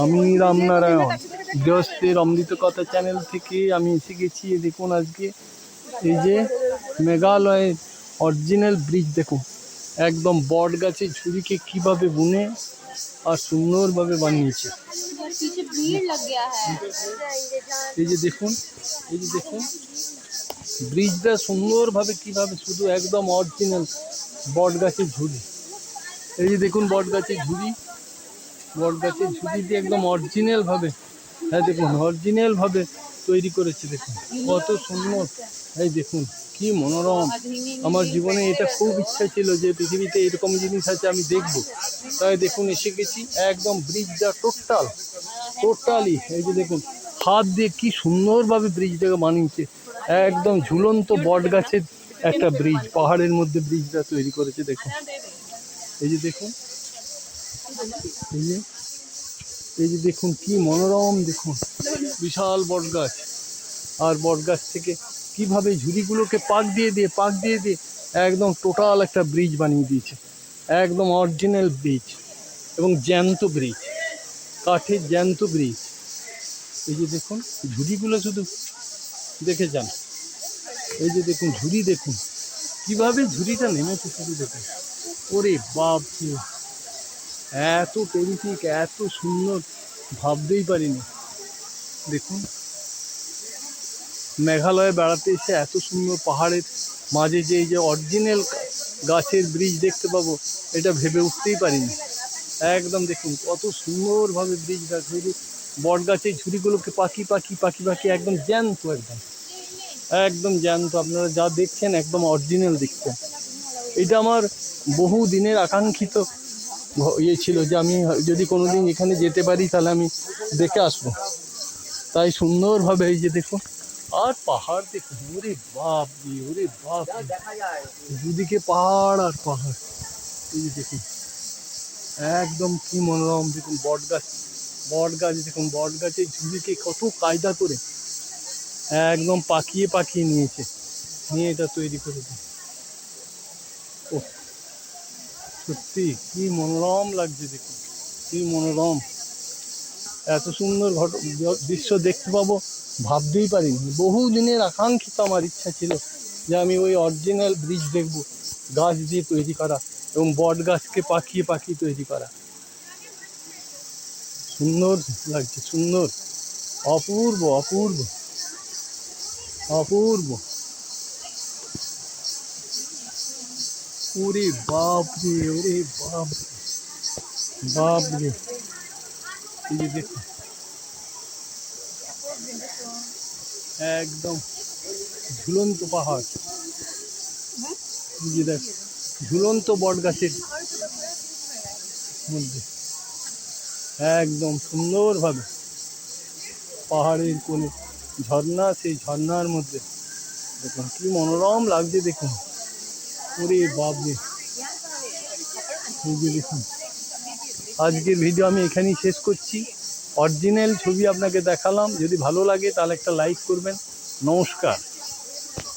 আমি রামনারায়ণ গৃহস্থের অমৃত কথা চ্যানেল থেকে আমি এসে গেছি। দেখুন আজকে, এই যে মেঘালয়ের অরিজিনাল ব্রিজ দেখুন। একদম বট গাছে ঝুড়িকে কীভাবে বুনে আর সুন্দরভাবে বানিয়েছে। এই যে দেখুন, এই যে দেখুন ব্রিজটা সুন্দরভাবে কীভাবে শুধু একদম অরিজিনাল বট গাছের ঝুড়ি। এই যে দেখুন বট গাছের ঝুড়ি। বট গাছের ঝুড়ি দিয়ে একদম অরিজিনাল ভাবে। হ্যাঁ দেখুন অরিজিনাল ভাবে তৈরি করেছে, দেখুন, কত সুন্দর। এই দেখুন, কি মনোরম। আমার জীবনে এটা খুব ইচ্ছা ছিল যে পৃথিবীতে এরকম জিনিস আছে, আমি দেখব। তাই দেখুন, এসে গেছি একদম ব্রিজটা টোটাল, টোটালি। এই যে দেখুন, হাত দিয়ে কি সুন্দরভাবে ব্রিজটাকে বানিয়েছে। একদম ঝুলন্ত বট গাছের একটা ব্রিজ, পাহাড়ের মধ্যে ব্রিজটা তৈরি করেছে, দেখুন। এই যে দেখুন এই যে দেখুন কি মনোরম, দেখুন। বিশাল বট গাছ আর বট গাছ থেকে কীভাবে ঝুড়িগুলোকে পাক দিয়ে দিয়ে, পাক দিয়ে দিয়ে একদম টোটাল একটা ব্রিজ বানিয়ে দিয়েছে। একদম অরিজিনাল ব্রিজ এবং জ্যান্ত ব্রিজ, কাঠের জ্যান্ত ব্রিজ। এই যে দেখুন, ঝুড়িগুলো শুধু দেখে যান। এই যে দেখুন, ঝুড়ি দেখুন। কীভাবে ঝুড়িটা নেমেছে শুধু দেখুন। ওরে বাপ এত টেরিফিক এত সুন্দর, ভাবতেই পারিনি। দেখুন। মেঘালয়ে বেড়াতে এসে এত সুন্দর পাহাড়ের মাঝে যে এই যে অরিজিনাল গাছের ব্রিজ দেখতে পাবো, এটা ভেবে উঠতেই পারিনি। একদম দেখুন, কত সুন্দরভাবে ব্রিজটা তৈরি। বট গাছের ঝুড়িগুলোকে পাখি পাখি পাখি পাখি, একদম জ্যান্ত একদম। একদম জ্যান্ত, আপনারা যা দেখছেন একদম অরিজিনাল দেখছেন। এটা আমার বহু দিনের আকাঙ্ক্ষিত ইয়ে ছিল যে আমি যদি কোনো দিন এখানে যেতে পারি, তাহলে আমি দেখে আসব। তাই সুন্দরভাবে এই যে দেখুন আর পাহাড় দেখুন ওরে বাপ ওরে বাপ। দুদিকে পাহাড় আর পাহাড়। এই যে দেখুন, একদম কি মনোরম দেখুন বট গাছ বট গাছ দেখুন বট গাছের ঝুড়িকে কত কায়দা করে একদম পাকিয়ে পাকিয়ে নিয়েছে। নিয়ে এটা তৈরি করেছে ও সত্যি, কি মনোরম লাগছে দেখুন, কি মনোরম। এত সুন্দর ঘট, দৃশ্য দেখতে পাবো, ভাবতেই পারিনি। বহু দিনের আকাঙ্ক্ষিত আমার ইচ্ছা ছিল যে আমি ওই অরিজিনাল ব্রিজ দেখব, গাছ দিয়ে তৈরি করা এবং বট গাছকে পাকিয়ে পাকিয়ে তৈরি করা। সুন্দর লাগছে, সুন্দর। অপূর্ব অপূর্ব। অপূর্ব। ওরে বাপ রে ওরে বাপ। বাপ রে একদম ঝুলন্ত পাহাড়। যে দেখ, ঝুলন্ত বট গাছের মধ্যে। একদম সুন্দরভাবে পাহাড়ের কোণে ঝর্ণা, সেই ঝর্ণার মধ্যে। দেখুন, কি মনোরম লাগছে দেখুন। ওরে বাপরে। এই দেখুন, আজকের ভিডিও আমি এখানেই শেষ করছি। অরিজিনাল ছবি আপনাকে দেখালাম। যদি ভালো লাগে তাহলে একটা লাইক করবেন। নমস্কার।